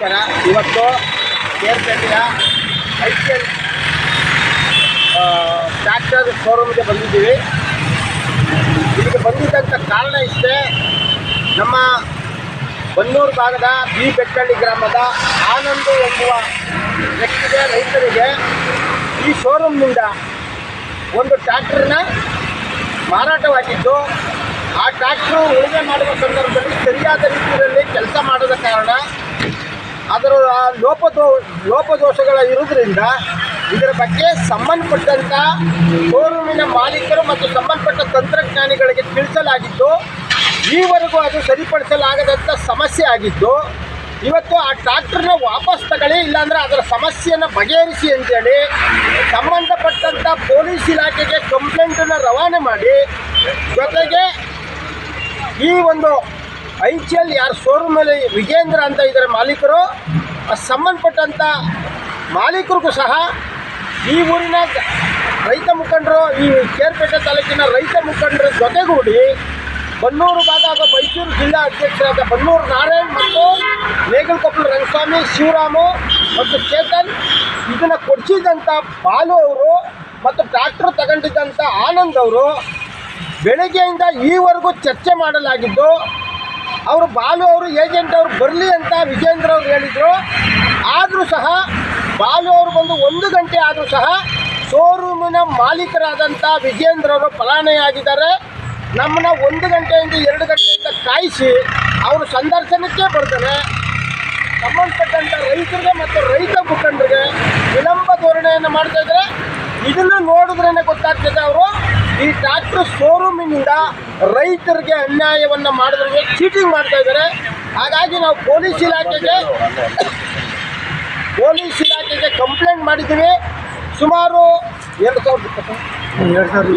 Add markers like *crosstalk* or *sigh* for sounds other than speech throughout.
ಇವತ್ತು ಕೇರ್ಪೇಟೆಯ I C L tractor ಶೋರೂಮ್ಗೆ ಬಂದಿದ್ದೀವಿ. ಇಲ್ಲಿಗೆ ಬಂದಿದ್ದಂಥ ಕಾರಣ ಇಷ್ಟೇ, ನಮ್ಮ ಬನ್ನೂರು ಭಾಗದ ಬಿ ಬೆಟ್ಟಳ್ಳಿ ಗ್ರಾಮದ ಆನಂದು ಎಂಬುವ ವ್ಯಕ್ತಿಗೆ, ರೈತರಿಗೆ ಈ ಶೋರೂಮ್ನಿಂದ ಒಂದು ಟ್ರ್ಯಾಕ್ಟರ್ನ ಮಾರಾಟವಾಗಿದ್ದು, ಆ ಟ್ರ್ಯಾಕ್ಟ್ರು ಉಳುಮೆ ಮಾಡುವ ಸಂದರ್ಭದಲ್ಲಿ ಸರಿಯಾದ ರೀತಿಯಲ್ಲಿ ಕೆಲಸ ಮಾಡದ ಕಾರಣ ಅದರ ಲೋಪದೋ, ಲೋಪದೋಷಗಳ ಇರುವುದರಿಂದ ಇದರ ಬಗ್ಗೆ ಸಂಬಂಧಪಟ್ಟಂಥ ಶೋರೂಮಿನ ಮಾಲೀಕರು ಮತ್ತು ಸಂಬಂಧಪಟ್ಟ ತಂತ್ರಜ್ಞಾನಿಗಳಿಗೆ ತಿಳಿಸಲಾಗಿದ್ದು, ಈವರೆಗೂ ಅದು ಸರಿಪಡಿಸಲಾಗದಂಥ ಸಮಸ್ಯೆ ಆಗಿದ್ದು, ಇವತ್ತು ಆ ಟ್ರಾಕ್ಟರ್ನ ವಾಪಸ್ ತಗೊಳ್ಳಿ, ಇಲ್ಲಾಂದರೆ ಅದರ ಸಮಸ್ಯೆಯನ್ನು ಬಗೆಹರಿಸಿ ಅಂತೇಳಿ ಸಂಬಂಧಪಟ್ಟಂಥ ಪೊಲೀಸ್ ಇಲಾಖೆಗೆ ಕಂಪ್ಲೇಂಟನ್ನು ರವಾನೆ ಮಾಡಿ, ಜೊತೆಗೆ ಈ ಒಂದು ಐ ಜಿ ಎಲ್ ಯಾರು ಶೋರೂಮಲ್ಲಿ ವಿಜೇಂದ್ರ ಅಂತ ಇದ್ದಾರೆ ಮಾಲೀಕರು ಸಂಬಂಧಪಟ್ಟಂಥ ಮಾಲೀಕರಿಗೂ ಸಹ ಈ ಊರಿನ ರೈತ ಮುಖಂಡರು, ಈ ಕೇರ್ಪೇಟೆ ತಾಲೂಕಿನ ರೈತ ಮುಖಂಡರ ಜೊತೆಗೂಡಿ ಬನ್ನೂರು ಭಾಗದ ಮೈಸೂರು ಜಿಲ್ಲಾ ಅಧ್ಯಕ್ಷರಾದ ಬನ್ನೂರು ನಾರಾಯಣ್ ಮತ್ತು ನೇಗಲಕೊಪ್ಪಲು ರಂಗಸ್ವಾಮಿ, ಶಿವರಾಮು ಮತ್ತು ಚೇತನ್ ಇದನ್ನು ಕೊಡಿಸಿದಂಥ ಬಾಲು ಅವರು ಮತ್ತು ಡಾಕ್ಟ್ರು ತಗೊಂಡಿದ್ದಂಥ ಆನಂದ್ ಅವರು ಬೆಳಗ್ಗೆಯಿಂದ ಈವರೆಗೂ ಚರ್ಚೆ ಮಾಡಲಾಗಿದ್ದು ಅವರು ಬಾಲು ಅವರು ಏಜೆಂಟ್ ಅವರು ಬರಲಿ ಅಂತ ವಿಜೇಂದ್ರ ಅವರು ಹೇಳಿದರು. ಆದರೂ ಸಹ ಬಾಲು ಅವರು ಬಂದು ಒಂದು ಗಂಟೆ ಆದರೂ ಸಹ ಶೋರೂಮಿನ ಮಾಲೀಕರಾದಂಥ ವಿಜೇಂದ್ರ ಅವರು ಫಲಾನೆಯಾಗಿದ್ದಾರೆ. ನಮ್ಮನ್ನ ಒಂದು ಗಂಟೆಯಿಂದ ಎರಡು ಗಂಟೆಯಿಂದ ಕಾಯಿಸಿ ಅವರು ಸಂದರ್ಶನಕ್ಕೆ ಬರ್ತಾರೆ. ಸಂಬಂಧಪಟ್ಟಂಥ ರೈತರಿಗೆ ಮತ್ತು ರೈತ ಮುಖಂಡರಿಗೆ ವಿಳಂಬ ಧೋರಣೆಯನ್ನು ಮಾಡ್ತಾ ಇದ್ದಾರೆ ಇದನ್ನು ನೋಡಿದ್ರೇ ಗೊತ್ತಾಗ್ತದೆ ಅವರು ಈ ಶೋರೂಮಿನಿಂದ ರೈತರಿಗೆ ಅನ್ಯಾಯವನ್ನು ಮಾಡಿದ್ರೆ ಚೀಟಿಂಗ್ ಮಾಡ್ತಾ ಇದ್ದಾರೆ. ಹಾಗಾಗಿ ನಾವು ಪೊಲೀಸ್ ಇಲಾಖೆಗೆ ಪೊಲೀಸ್ ಇಲಾಖೆಗೆ ಕಂಪ್ಲೇಂಟ್ ಮಾಡಿದ್ದೀವಿ. ಸುಮಾರು ಎರಡು ಸಾವಿರದ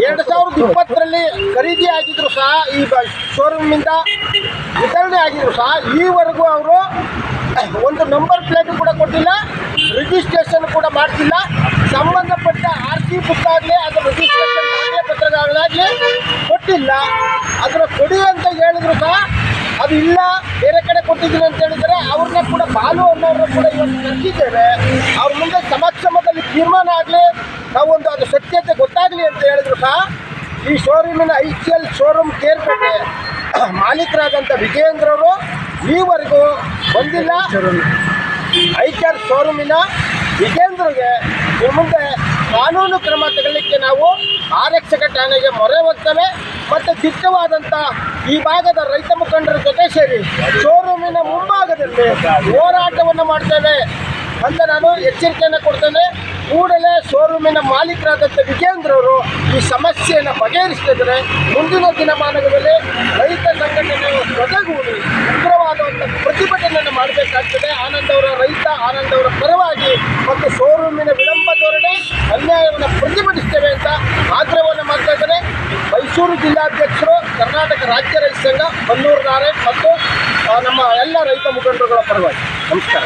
ಎರಡು ಸಾವಿರದ ಇಪ್ಪತ್ತರಲ್ಲಿ ಖರೀದಿ ಆಗಿದ್ರು ಸಹ ಈ ಶೋರೂಮಿಂದ ವಿತರಣೆ ಆಗಿದ್ರು ಸಹ. ಈವರೆಗೂ ಅವರು ಒಂದು ನಂಬರ್ ಪ್ಲೇಟ್ ಕೂಡ ಕೊಟ್ಟಿಲ್ಲ. ರಿಜಿಸ್ಟ್ರೇಷನ್ ಕೂಡ ಮಾಡ್ತಿಲ್ಲ. ಸಂಬಂಧಪಟ್ಟ ಆರ್ ಸಿ ಬುಕ್ ಆಗಲಿ ರಿಜಿಸ್ಟ್ರೇಷನ್ ದಾಖಲೆ ಪತ್ರಗಳಾಗಲಿ ಕೊಟ್ಟಿಲ್ಲ. ಅದರ ಕೊಡಿ ಅಂತ ಹೇಳಿದ್ರು ಸಹ ಅದು ಇಲ್ಲ. ಬೇರೆ ಕಡೆ ಕೊಟ್ಟಿದ್ದೀನಿ ಅಂತ ಹೇಳಿದರೆ ಅವ್ರನ್ನ ಕೂಡ ಬಾಲು ಅನ್ನೋರನ್ನ ಕೂಡ ಇವತ್ತು ಕರೆಸಿದ್ದೇವೆ ಅವ್ರ ಮುಂದೆ ಸಮಕ್ಷಮದಲ್ಲಿ ತೀರ್ಮಾನ ಆಗಲಿ, ನಾವೊಂದು ಅದು ಸತ್ಯತೆ ಗೊತ್ತಾಗಲಿ ಅಂತ ಹೇಳಿದ್ರು ಸಹ ಈ ಶೋರೂಮಿನ I C L showroom Kerpete *clears throat* ಮಾಲೀಕರಾದಂಥ ವಿಜಯೇಂದ್ರವರು ಈವರೆಗೂ ಬಂದಿಲ್ಲ. ಐಕ್ಯರ್ ಶೋರೂಮಿನ ವಿಜೇಂದ್ರಗೆ ಮುಂದೆ ಕಾನೂನು ಕ್ರಮ ತಗೊಳ್ಳಿಕ್ಕೆ ನಾವು ಆರಕ್ಷಕ ಠಾಣೆಗೆ ಮೊರೆ ಹೋಗ್ತೇವೆ. ಮತ್ತು ದಿಟ್ಟವಾದಂಥ ಈ ಭಾಗದ ರೈತ ಮುಖಂಡರ ಜೊತೆ ಸೇರಿ ಶೋರೂಮಿನ ಮುಂಭಾಗದಲ್ಲಿ ಹೋರಾಟವನ್ನು ಮಾಡ್ತೇವೆ ಅಂತ ನಾನು ಎಚ್ಚರಿಕೆಯನ್ನು ಕೊಡ್ತೇನೆ. ಕೂಡಲೇ ಶೋರೂಮಿನ ಮಾಲೀಕರಾದಂಥ ವಿಜೇಂದ್ರ ಅವರು ಈ ಸಮಸ್ಯೆಯನ್ನು ಬಗೆಹರಿಸ್ತಿದ್ದಾರೆ. ಮುಂದಿನ ದಿನಮಾನಗಳಲ್ಲಿ ರೈತ ಸಂಘಟನೆಯ ಜೊತೆಗೂಡಿ ಉಗ್ರವಾದಂಥ ಪ್ರತಿಭಟನೆಯನ್ನು ಮಾಡಬೇಕಾಗ್ತದೆ. ಆನಂದ್ ಅವರ ರೈತ, ಆನಂದ್ ಅವರ ಪರವಾಗಿ ಮತ್ತು ಶೋರೂಮಿನ ವಿಳಂಬ ಧೋರಣೆ ಅನ್ಯಾಯವನ್ನು ಪ್ರತಿಭಟಿಸ್ತೇವೆ ಅಂತ ಆಗ್ರಹವನ್ನು ಮಾಡ್ತಾ ಇದ್ದಾರೆ ಮೈಸೂರು ಜಿಲ್ಲಾಧ್ಯಕ್ಷರು ಕರ್ನಾಟಕ ರಾಜ್ಯ ರೈತ ಸಂಘ ಬನ್ನೂರು ನಾರಾಯಣ್ ಮತ್ತು ನಮ್ಮ ಎಲ್ಲ ರೈತ ಮುಖಂಡರುಗಳ ಪರವಾಗಿ. ನಮಸ್ಕಾರ.